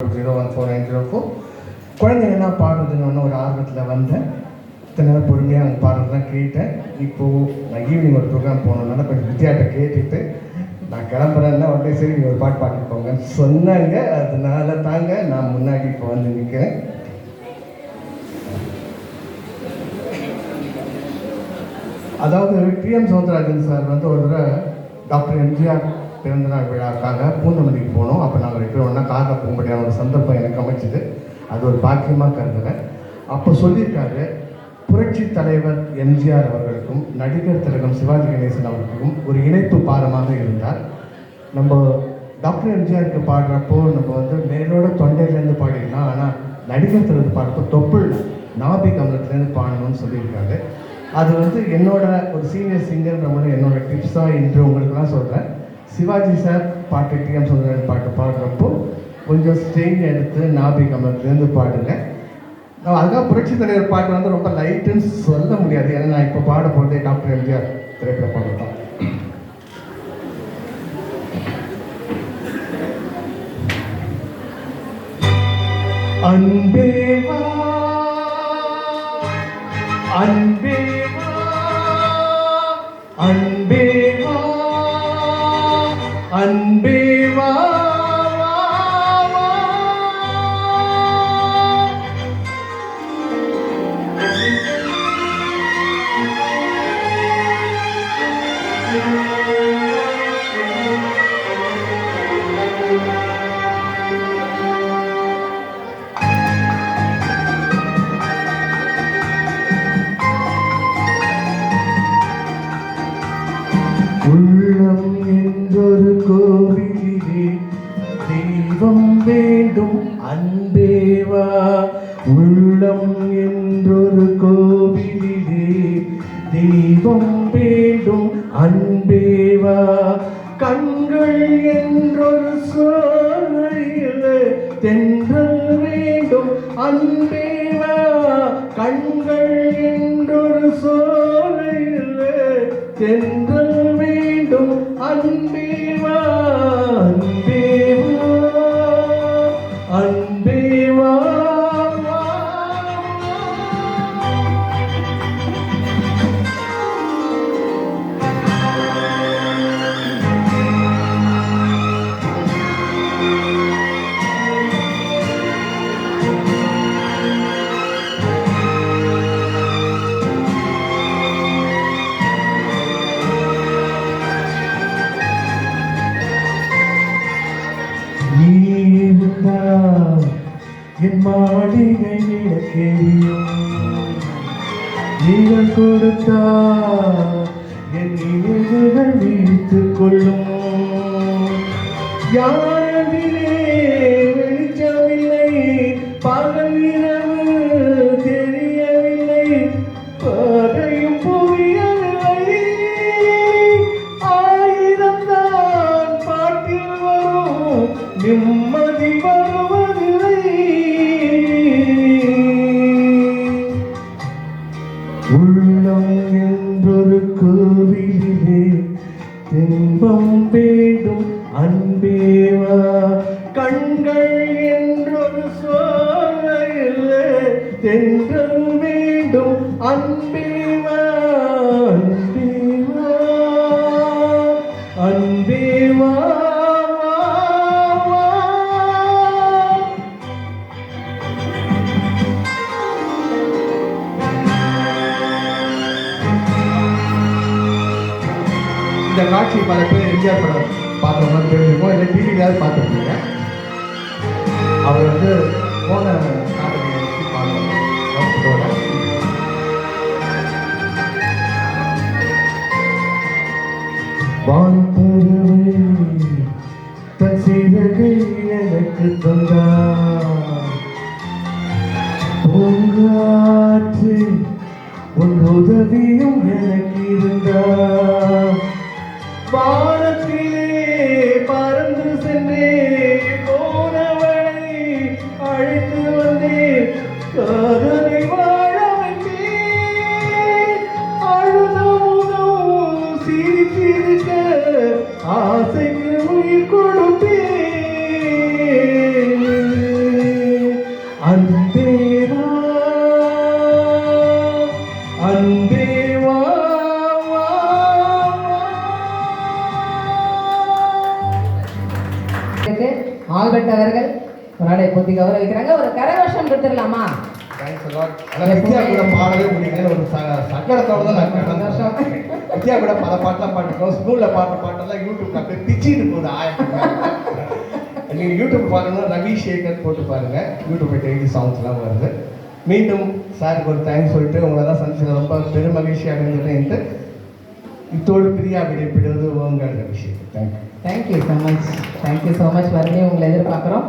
Zero one four nine zero four குழந்தைங்கள்லாம் பாடுறதுன்னு ஒரு ஆர்வத்தில் வந்தேன் இத்தனை நேரம் பொறுமையாக அவங்க பாடுறதுலாம் கேட்டேன். இப்போது நான் ஈவினிங் ஒரு ப்ரோக்ராம் போனதுனால கொஞ்சம் வித்தியாட்ட கேட்டுட்டு நான் கிளம்புறேன்னா உடனே சரி நீங்கள் ஒரு பாட்டு பாட்டுக்கோங்க சொன்னாங்க. அதனால தாங்க நான் முன்னாடி இப்போ வந்து நிற்கிறேன் அதாவது டிஎம் சௌந்தரராஜன் சார் வந்து ஒரு தடவை டாக்டர் எம்ஜிஆர் பிறந்தநாள் விழாக்காக பூந்தமல்லிக்கு போனோம். அப்போ நாங்கள் ரெண்டு பேரும் ஒன்றா காரில் போக முடியாத ஒரு சந்தர்ப்பம் எனக்கு அமைச்சிது. அது ஒரு பாக்கியமாக கருதுகிறேன் அப்போ சொல்லியிருக்காரு புரட்சி தலைவர் எம்ஜிஆர் அவர்களுக்கும் நடிகர் திலகம் சிவாஜி கணேசன் அவர்களுக்கும் ஒரு இணைப்பு பாடமாக இருந்தார். நம்ம டாக்டர் எம்ஜிஆருக்கு பாடுறப்போ நம்ம வந்து மேலோட தொண்டையிலேருந்து பாடிடலாம். ஆனால் நடிகர் திலகம் பாடுறப்போ தொப்புள் நாபி கமலத்துலேருந்து பாடணும்னு சொல்லியிருக்காரு. அது வந்து என்னோட ஒரு சீனியர் சிங்கர் நம்மளும் என்னோட டிப்ஸாக இன்று உங்களுக்குலாம் சொல்கிறேன் சிவாஜி சார் பாட்டு டிஎம் சுந்தரன் பாட்டு பாடுறப்போ கொஞ்சம் ஸ்ட்ரெயின் எடுத்து நாபிகமத்துலேருந்து பாடுங்க. நான் அதுக்காக புரட்சி தலைவர் பாட்டு வந்து ரொம்ப லைட்டுன்னு சொல்ல முடியாது. ஏன்னா நான் இப்போ பாட போகிறதே டாக்டர் எம்ஜிஆர் திரைப்பட பாட்டு தான். அன்பே வா அன்பே அன்பே வா. தெய்வம் வேண்டும் அன்பேவா? உள்ளம் என்றொரு கோவிலே தெய்வம் வேண்டும் அன்பேவா? கண்கள் என்றொரு சோலையிலே தென்றல் வேண்டும் அன்பேவா? கண்கள் என்றொரு சோலையிலே தென்றல் என் மாளிகை விளக்கெரியும் நீங்கள் கொடுத்தா என் நினைவுகள் வீழ்த்துக் கொள்ளும். யாரதிலே வெளிச்சமில்லை பகல் இரவு தெரியவில்லை பாதையும் புரியவில்லை ஆயிரம் தான் பாட்டில் வரும் நிம்மதி உள்ளம் என்றொரு கோவிலே இன்பம் வேண்டும் அன்பேவா? கண்கள் என்றொரு சோலையிலே தென்றல் வேண்டும் அன்பே இந்த காட்சி பல பேர் எம்ஜிஆர் படம் பார்க்குறவங்க தெரிஞ்சுக்கோ இல்லை டிவிலையாவது பார்த்துருக்கீங்க அவர் வந்து போன காமெடி வச்சு தன் சிறகை எனக்கு தந்தார். பூங்காற்று உன் உதவியும் எனக்கு இருந்தார். வானத்திலே பறந்து சென்றே போனவளை அழைத்து வந்தேன். காதலை வாழ வைத்தேன் அழுதமுதும் சிரித்திருக்க ஆசைக்கு உயிர் ஆல்பர்ட் அவர்கள் ஆடை பொத்தி கௌரவிக்கிறாங்க. ஒரு கரகோஷம் கொடுத்துடலாமா? வித்யா கூட பாடவே முடியல ஒரு சங்கடத்தோட தான் சந்தோஷம். வித்யா கூட பல பாட்டெல்லாம் பாட்டுருக்கோம் ஸ்கூல்ல பாடுற பாட்டெல்லாம் யூடியூப்ல அப்படியே பிச்சுட்டு போகுது. ஆயிரத்தி நீங்க யூடியூப் பாருங்க. ரவி சேகர் போட்டு பாருங்க. யூடியூப்ல டெய்லி சாங்ஸ்லாம் வருது. மீண்டும் சாருக்கு ஒரு தேங்க்ஸ் சொல்லிட்டு உங்களை தான் சந்திச்சது ரொம்ப பெரும் மகிழ்ச்சியாக இருந்ததுன்ட்டு இத்தோடு பிரியா விடைபெறுவது உங்கள் விஷயம் thank you thank you so much thank you so much மறுபடியும் உங்களை எதிர்பார்க்குறோம்.